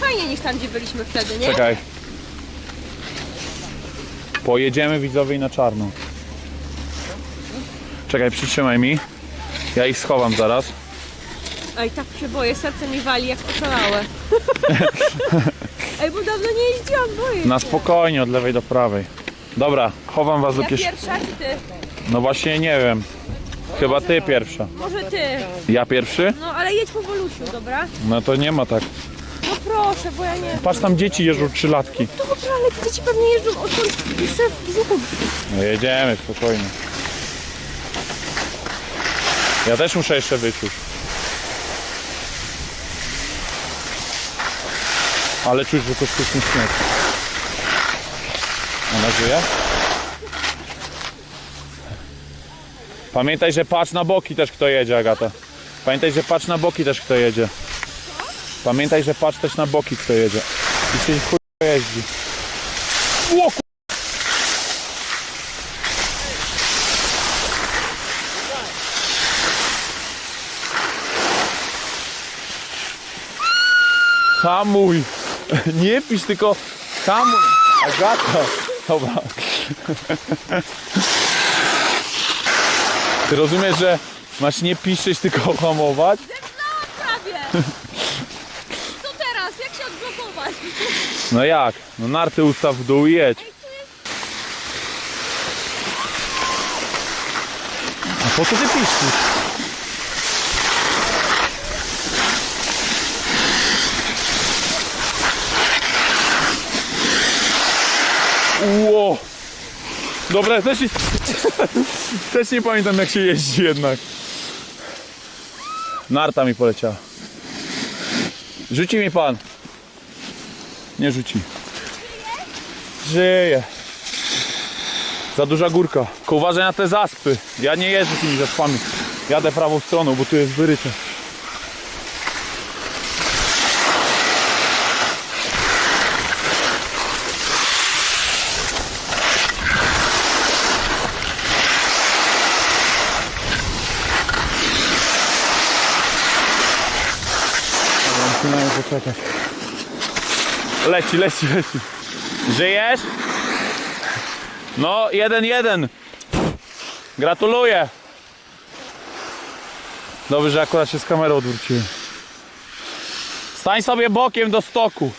fajnie niż tam, gdzie byliśmy wtedy, nie? Czekaj. Pojedziemy widzowie na czarno. Czekaj, przytrzymaj mi. Ja ich schowam zaraz. Ej, tak się boję, serce mi wali jak oszalałe. Ej, bo dawno nie jeździłam, boję Na się. spokojnie, od lewej do prawej. Dobra, chowam was do Ja kieszeni. pierwsza czy ty? No właśnie nie wiem. Chyba ty pierwsza. Może ty. Ja pierwszy? No ale jedź powolusiu, dobra? No to nie ma tak. No proszę, bo ja nie... Patrz tam dzieci jeżdżą trzylatki. Dobra, ale dzieci pewnie jeżdżą odtąd jeszcze w brzuchu. No jedziemy, spokojnie. Ja też muszę jeszcze już. Ale czuć, że to sztuczny śnieg. Ona żyje? Pamiętaj, że patrz na boki też kto jedzie, Agata. Pamiętaj, że patrz na boki też kto jedzie. Pamiętaj, że patrz też na boki kto jedzie. I się chuj jeździ. O, ku- Hamuj! Nie pisz, tylko hamuj! Agata! Dobra. Ty rozumiesz, że masz nie piszeć, tylko hamować? Prawie. Co teraz? Jak się odblokować? No jak? No narty ustaw w dół i jedź. A po co ty piszesz? Ło! Dobra, też też nie pamiętam jak się jeździ jednak. Narta mi poleciała. Rzuci mi pan. Nie rzuci. Żyje. Za duża górka. Tylko uważaj na te zaspy. Ja nie jeżdżę tymi zaspami. Jadę prawą stroną, bo tu jest wyryte. Musimy poczekać. Leci, leci, leci. Żyjesz? No, jeden, jeden. Gratuluję. Dobrze, że akurat się z kamerą odwróciłem. Stań sobie bokiem do stoku.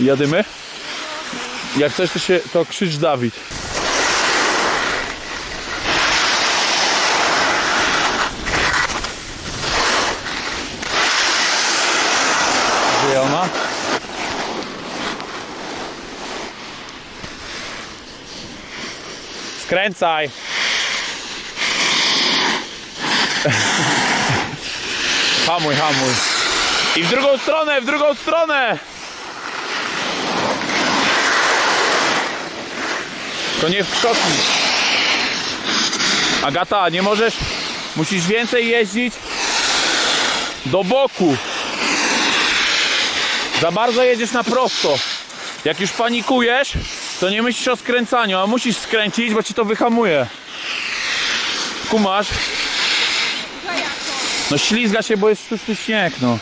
Jadymy? Jak coś, to się, to krzycz Dawid. Żyje ona? Skręcaj! hamuj, hamuj. I w drugą stronę, w drugą stronę! To nie wskocznij. Agata, nie możesz. Musisz więcej jeździć do boku. Za bardzo jedziesz na prosto. Jak już panikujesz, to nie myślisz o skręcaniu, a musisz skręcić, bo ci to wyhamuje. Kumasz? No ślizga się, bo jest sztuczny śnieg, no.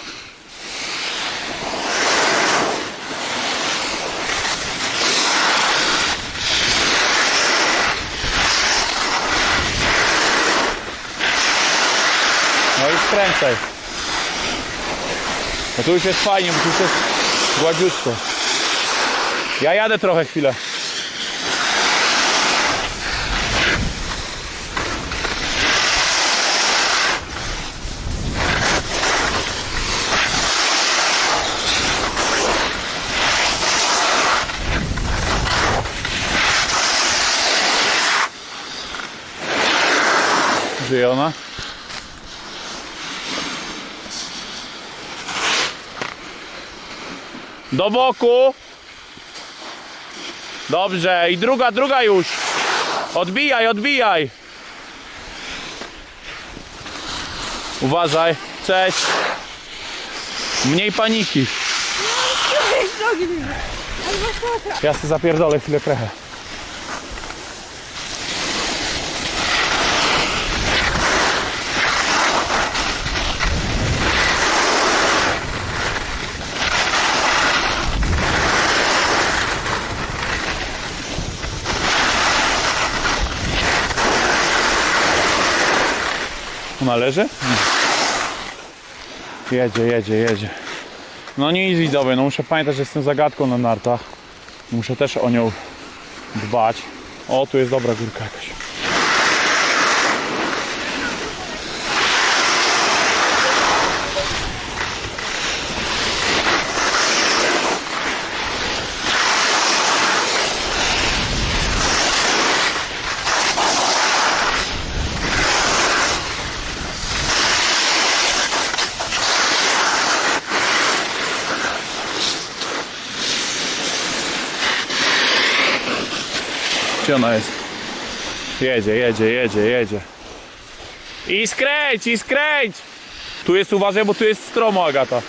No i skręcaj. No tu już jest fajnie, bo tu już jest gładziutko. Ja jadę trochę chwilę. Żyje ona? Do boku. Dobrze. I druga, druga już. Odbijaj, odbijaj. Uważaj. Cześć. Mniej paniki. Ja sobie zapierdolę chwilę krechę. Ona leży? Nie. Jedzie, jedzie, jedzie. No nic widzowie, no muszę pamiętać, że jestem zagadką na nartach. Muszę też o nią dbać. O, tu jest dobra górka jakaś. Gdzie ona jest? Jedzie, jedzie, jedzie, jedzie. I skręć, i skręć! Tu jest, uważaj, bo tu jest stromo, Agata.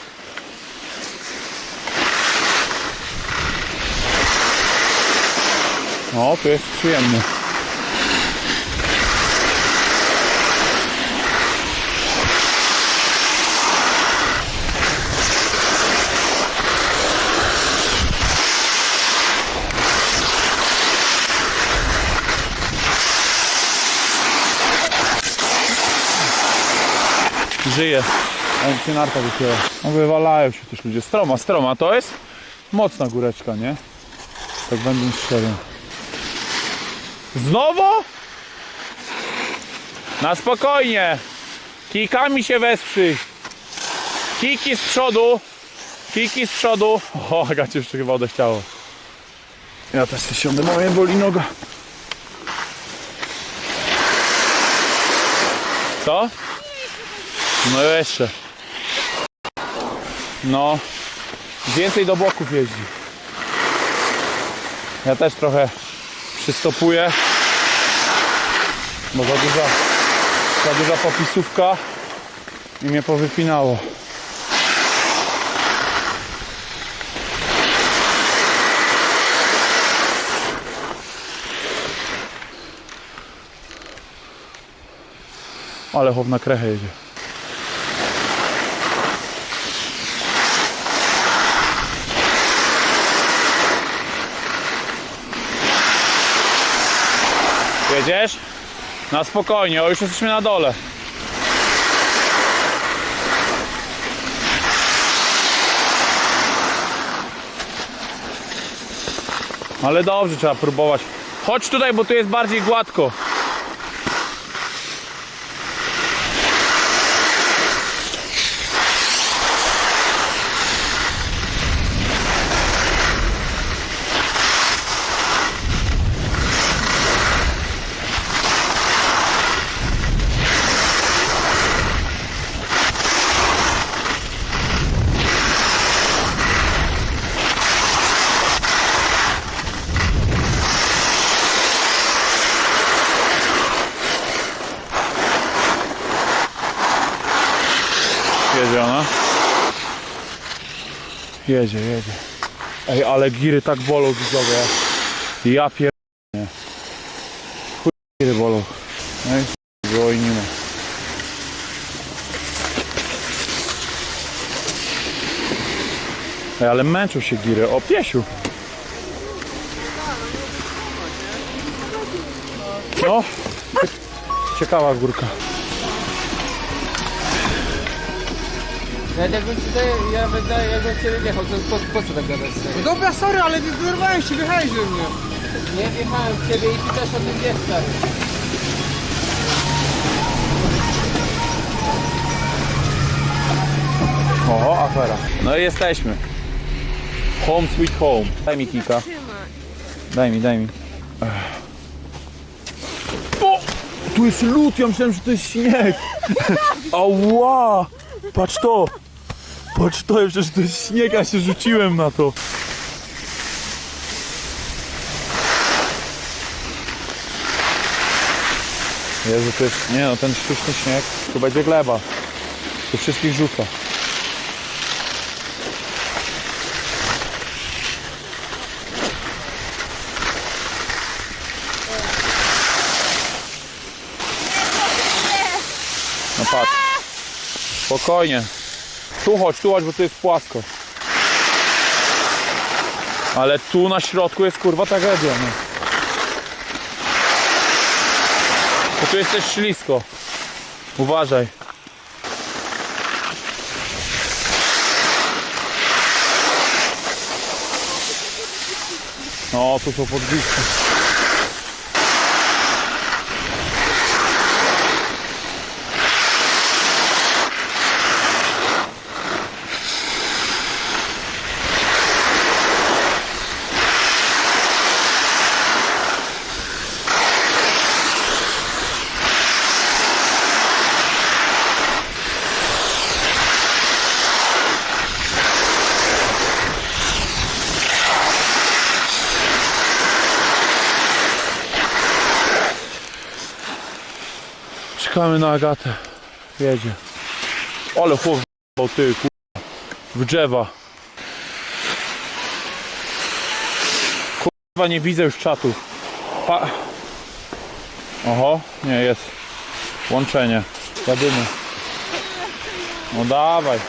O, tu jest przyjemnie. Żyje. Jak się narta wycięła. No wywalają się też ludzie. Stroma, stroma. To jest mocna góreczka, nie? Tak będę szczerym. Znowu? Na spokojnie. Kijkami się wesprzyj. Kijki z przodu. Kijki z przodu. O, Agacie jeszcze chyba odechciało. Ja też się siądę, bo mnie boli noga. Co? No jeszcze. No. Więcej do boków jeździ. Ja też trochę przystopuję. Bo za duża, za duża popisówka i mnie powypinało. Ale chłop na krechę jedzie. Jedziesz? Na spokojnie, o już jesteśmy na dole. Ale dobrze, trzeba próbować. Chodź tutaj, bo tu jest bardziej gładko. Jedzie ona. Jedzie, jedzie. Ej, ale giry tak bolą widzowie. Ja pier... Nie. Chuj giry bolą. No i ma. Ej, ale męczą się giry. O, piesiu. No. Ciekawa górka. Nawet jakbym ci daje, ja wydaje, jakbym cię wjechał, to po, po co tak gadać z No dobra, sorry, ale wy- wyrwałeś się, wychałeś we mnie. Nie wjechałem w ciebie i ty też o tym wiesz, stary. Oho, afera. No i jesteśmy. Home sweet home. Daj mi kika. Daj mi, daj mi. Ech. O! Tu jest lód, ja myślałem, że to jest śnieg. Ała! Patrz to! Patrz to, że to jest się rzuciłem na to. Jezu, to jest, nie no, ten sztuczny śnieg, to będzie gleba. To wszystkich rzuca. No patrz. Spokojnie. Tu chodź, tu chodź, bo tu jest płasko. Ale tu na środku jest kurwa tragedia, no. Bo tu jest też ślisko. Uważaj. No, tu są podbicia. Czekamy na Agatę. Jedzie. Ale chłop ty kurwa. W drzewa. Kurwa nie widzę już czatu. Pa... Oho, nie jest. Łączenie. Jadymy. No dawaj.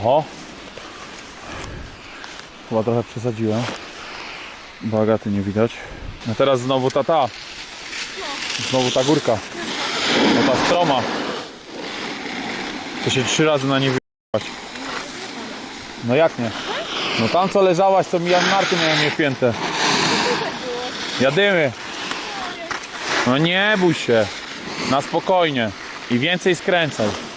Oho. Chyba trochę przesadziłem. Bo Agaty nie widać. A teraz znowu ta ta. Znowu ta górka. No ta stroma. Co się trzy razy na nie wyjechać. No jak nie? No tam co leżałaś, co mi narty miałem niepięte. Jadymy. No nie bój się. Na spokojnie. I więcej skręcaj.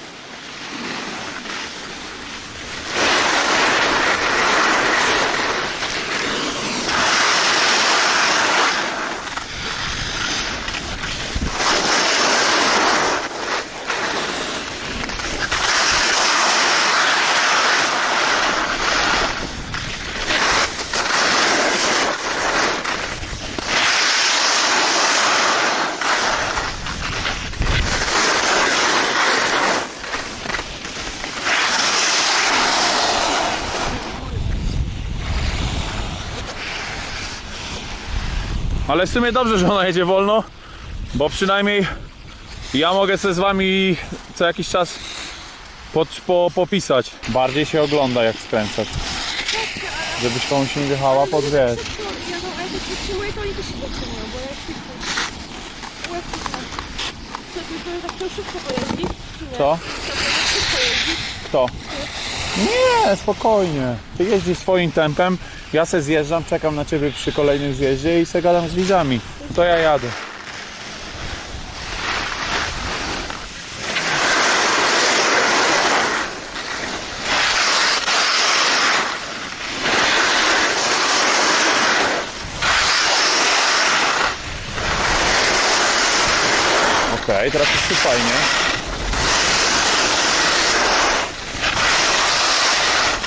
Ale w sumie dobrze, że ona jedzie wolno, bo przynajmniej ja mogę sobie z wami co jakiś czas pod, po, popisać. Bardziej się ogląda jak skręcać. Żebyś komuś nie wjechała pod wiesz. Co? Kto? Nie, spokojnie. Ty jeździsz swoim tempem, ja se zjeżdżam, czekam na ciebie przy kolejnym zjeździe i se gadam z widzami. To ja jadę. Okej, teraz jest fajnie.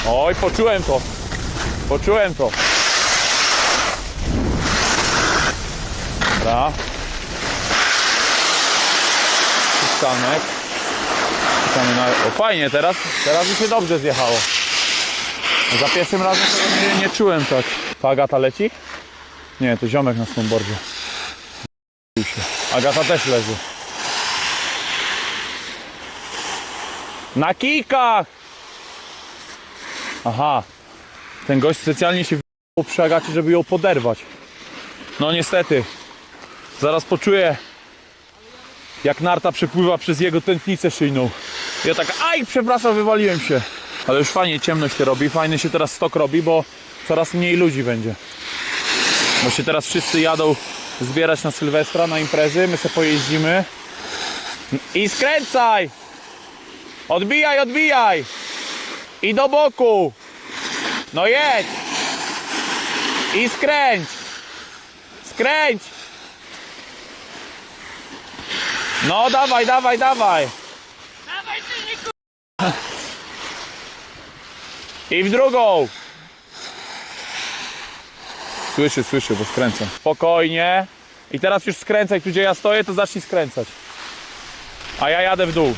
Oj, poczułem to. Poczułem to. Dobra. Przystanek. Na... O, fajnie, teraz, teraz mi się dobrze zjechało. Za pierwszym razem nie, nie czułem tak. Ta Agata leci? Nie, to ziomek na snowboardzie. Agata też leży. Na kikach! Aha, ten gość specjalnie się przy Agacie, żeby ją poderwać. No niestety, zaraz poczuję, jak narta przepływa przez jego tętnicę szyjną. Ja tak, aj, przepraszam, wywaliłem się. Ale już fajnie ciemność się robi, fajny się teraz stok robi, bo coraz mniej ludzi będzie. Bo się teraz wszyscy jadą zbierać na Sylwestra, na imprezy, my sobie pojeździmy. I skręcaj! Odbijaj, odbijaj! I do boku! No jedź! I skręć! Skręć! No dawaj, dawaj, dawaj. I w drugą. Słyszy, słyszy, bo skręcam. Spokojnie. I teraz już skręcaj, tu gdzie ja stoję, to zacznij skręcać. A ja jadę w dół.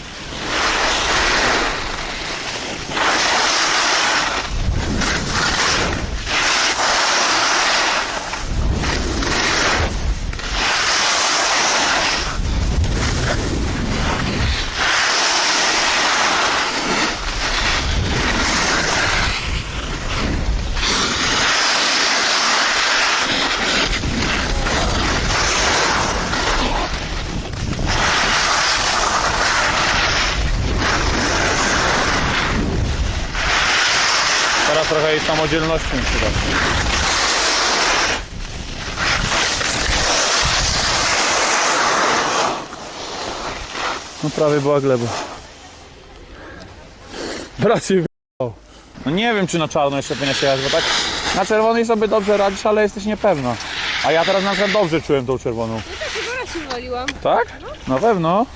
Teraz trochę jej samodzielności mi przyda. No prawie była gleba. Brat się. No nie wiem czy na czarno jeszcze powinna się jechać, bo tak na czerwonej sobie dobrze radzisz, ale jesteś niepewna. A ja teraz na przykład dobrze czułem tą czerwoną. Ja chyba raz się waliłam. Tak? Na pewno.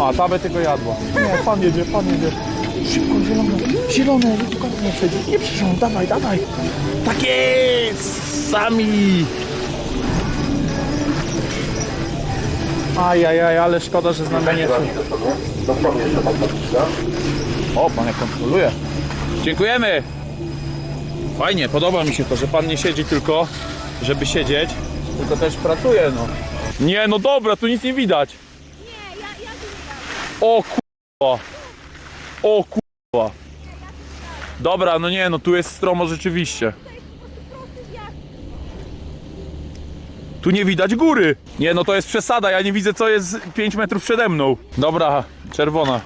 A, ta by tylko jadła. Nie, pan jedzie, pan jedzie. Szybko, zielone, zielone, nie nie przejdzie. Nie przyjdą, dawaj, dawaj. Tak jest, sami. Ajajaj, ale szkoda, że z nami nie są. O, pan jak kontroluje. Dziękujemy. Fajnie, podoba mi się to, że pan nie siedzi tylko, żeby siedzieć, tylko też pracuje, no. Nie, no dobra, tu nic nie widać. Nie, ja, ja O kurwa. O kurwa. Dobra, no nie, no tu jest stromo rzeczywiście. Tu nie widać góry. Nie, no to jest przesada, ja nie widzę co jest 5 metrów przede mną. Dobra, czerwona.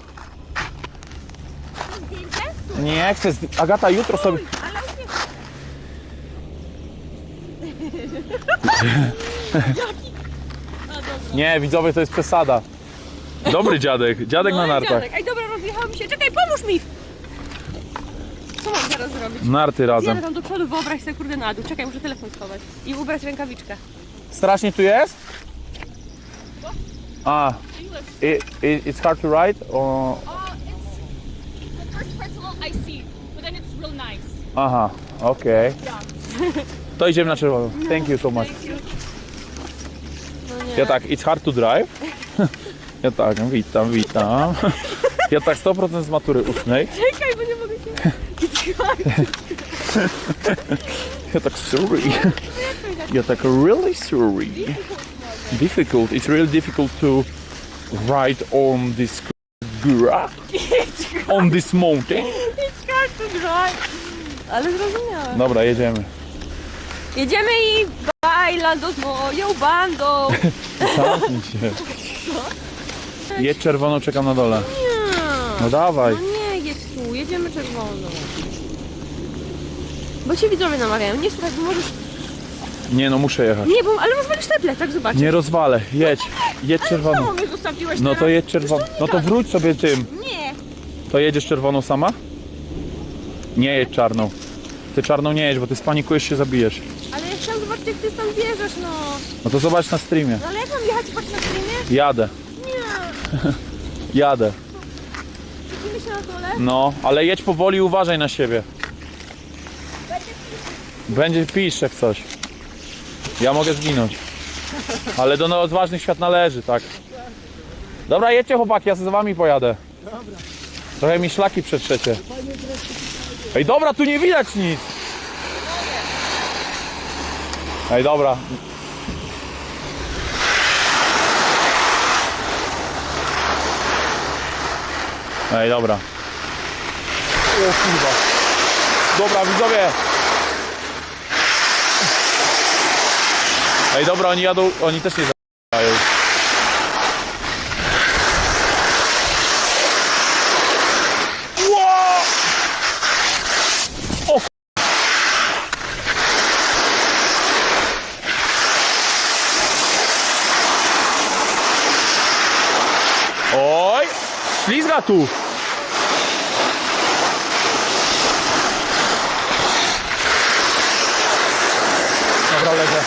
zdjęcie? Nie chcę, z- Agata jutro sobie... Ale uśmiech. Nie, widzowie, to jest przesada. Dobry dziadek, dziadek na i nartach. dziadek. Ej, dobra, rozjechał mi się. Czekaj, pomóż mi! Co mam teraz zrobić? Narty razem. tam do przodu, wyobraź sobie kurde na dół. Czekaj, muszę telefon schować. I ubrać rękawiczkę. Strasznie tu jest? A, it, it, it's hard to ride? O, Uh, it's the first a little icy, but then it's real nice. aha, okej. To idziemy na czerwoną. Thank you so much. Ja tak, it's hard to drive. Ja tak, witam, witam. Ja tak 100% z matury ustnej. Czekaj, bo nie mogę się... Ja tak sorry. Ja tak really sorry. Difficult. It's really difficult to ride on this gura. On this mountain. It's hard to drive. Ale zrozumiałem. Dobra, jedziemy. Jedziemy i bailando z moją bandą. Zamknij się. Jedź czerwoną, czekam na dole. Nie. No dawaj. No nie, jedź tu, jedziemy czerwoną. Bo cię widzowie namawiają. Nie słuchaj, bo możesz... Nie no, muszę jechać. Nie, bo ale rozwalisz ten plecak, zobacz. Nie rozwalę. Jedź. Jedź czerwoną. Czemu mnie zostawiłeś No to teraz? jedź czerwoną. No to wróć sobie tym. Nie. To jedziesz czerwoną sama? Nie jedź czarną. Ty czarną nie jedź, bo ty spanikujesz się zabijesz. Ale ja chciałam zobaczyć, jak ty tam bierzesz, no. No to zobacz na streamie. No ale jak mam jechać patrz na streamie? Jadę. Jadę. Widzimy się na dole? No, ale jedź powoli i uważaj na siebie. Będzie pisz jak coś. Ja mogę zginąć. Ale do odważnych świat należy, tak. Dobra, jedźcie chłopaki, ja sobie z wami pojadę. Trochę mi szlaki przetrzecie. Ej, dobra, tu nie widać nic. Ej, dobra. Ej, dobra. O kurwa. Dobra, widzowie. Ej, dobra, oni jadą, oni też nie zajadą. Ło! O k- Oj! Ślizga tu! Dobra, leżę.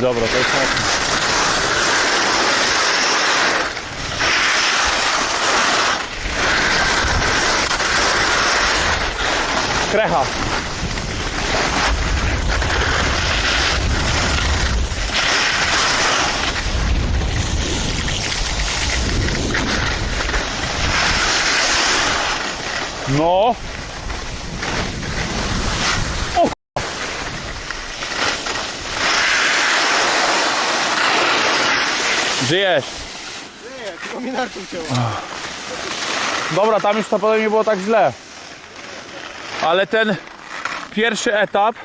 dobra, to jest mocne. Krecha. No. O k***a. Żyjesz. Nie, tylko mi. Dobra, tam już to potem nie było tak źle. Ale ten pierwszy etap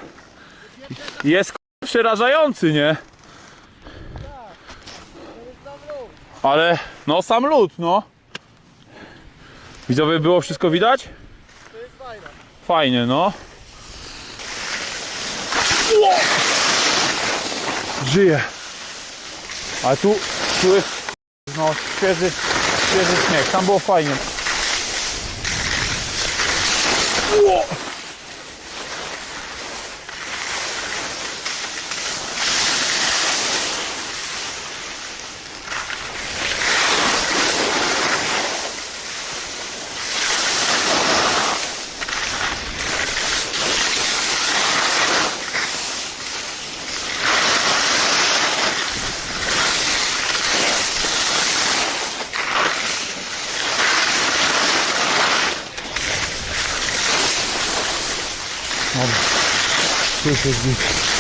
jest przerażający, nie? Ale no sam lód, no. Widzowie, było wszystko widać? Fajnie, no. Ło! Żyje. Ale tu, jest no, świeży, świeży śnieg. Tam było fajnie. Tu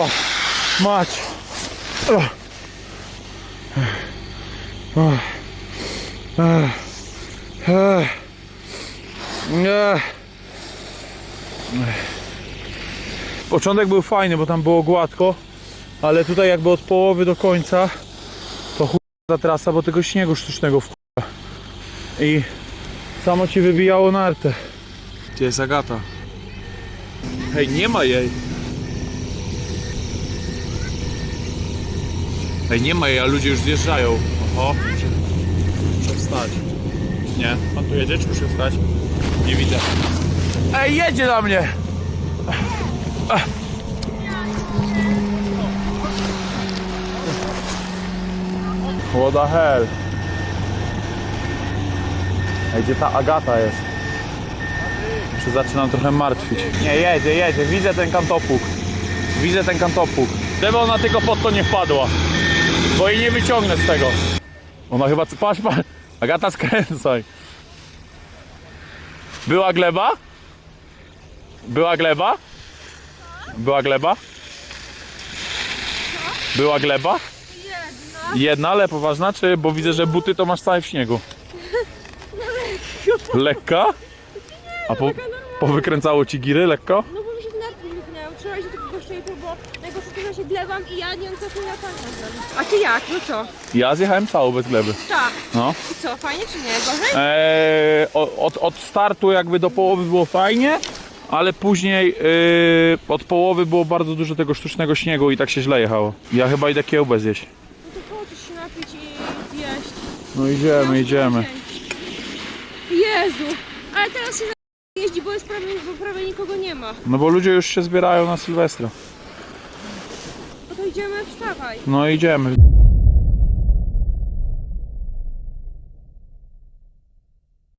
O! Mać! Ech. Ech. Nie. Początek był fajny, bo tam było gładko, ale tutaj jakby od połowy do końca to ta trasa, bo tego śniegu sztucznego w i samo ci wybijało nartę. Gdzie jest Agata? Hej, nie ma jej. Hej, nie ma jej, a ludzie już zjeżdżają. Oho, muszę, muszę wstać. Nie, pan tu jedzie, czy muszę wstać? Nie widzę. Ej, jedzie na mnie! What the hell? Ej, gdzie ta Agata jest? Już zaczynam trochę martwić. Nie, jedzie, jedzie. Widzę ten kantopuk. Widzę ten kantopuk. Gdyby ona tylko pod to nie wpadła. Bo jej nie wyciągnę z tego. Ona chyba... Patrz, patrz. Agata, skręcaj. Była gleba? Była gleba? Była gleba? Była gleba? Jedna. Jedna, ale poważna, czy... Bo widzę, że buty to masz całe w śniegu. Lekka? A po, powykręcało ci giry lekko? No bo mi się narty nie wypinają. Trzeba się takiego szejpu, bo najgorsze to, że się glewam i ja nie wiem co tu ja tak zrobić. A ty jak? No co? Ja zjechałem całą bez gleby. Tak. No. I co? Fajnie czy nie? Gorzej? Eee, od, od startu jakby do połowy było fajnie, ale później yy, od połowy było bardzo dużo tego sztucznego śniegu i tak się źle jechało. Ja chyba idę kiełbę zjeść. No to chodź się napić i zjeść. No idziemy, idziemy. Jezu! Ale teraz się jeździ, bo jest prawie, bo prawie nikogo nie ma. No bo ludzie już się zbierają na Sylwestra. Idziemy, wstawaj. No idziemy.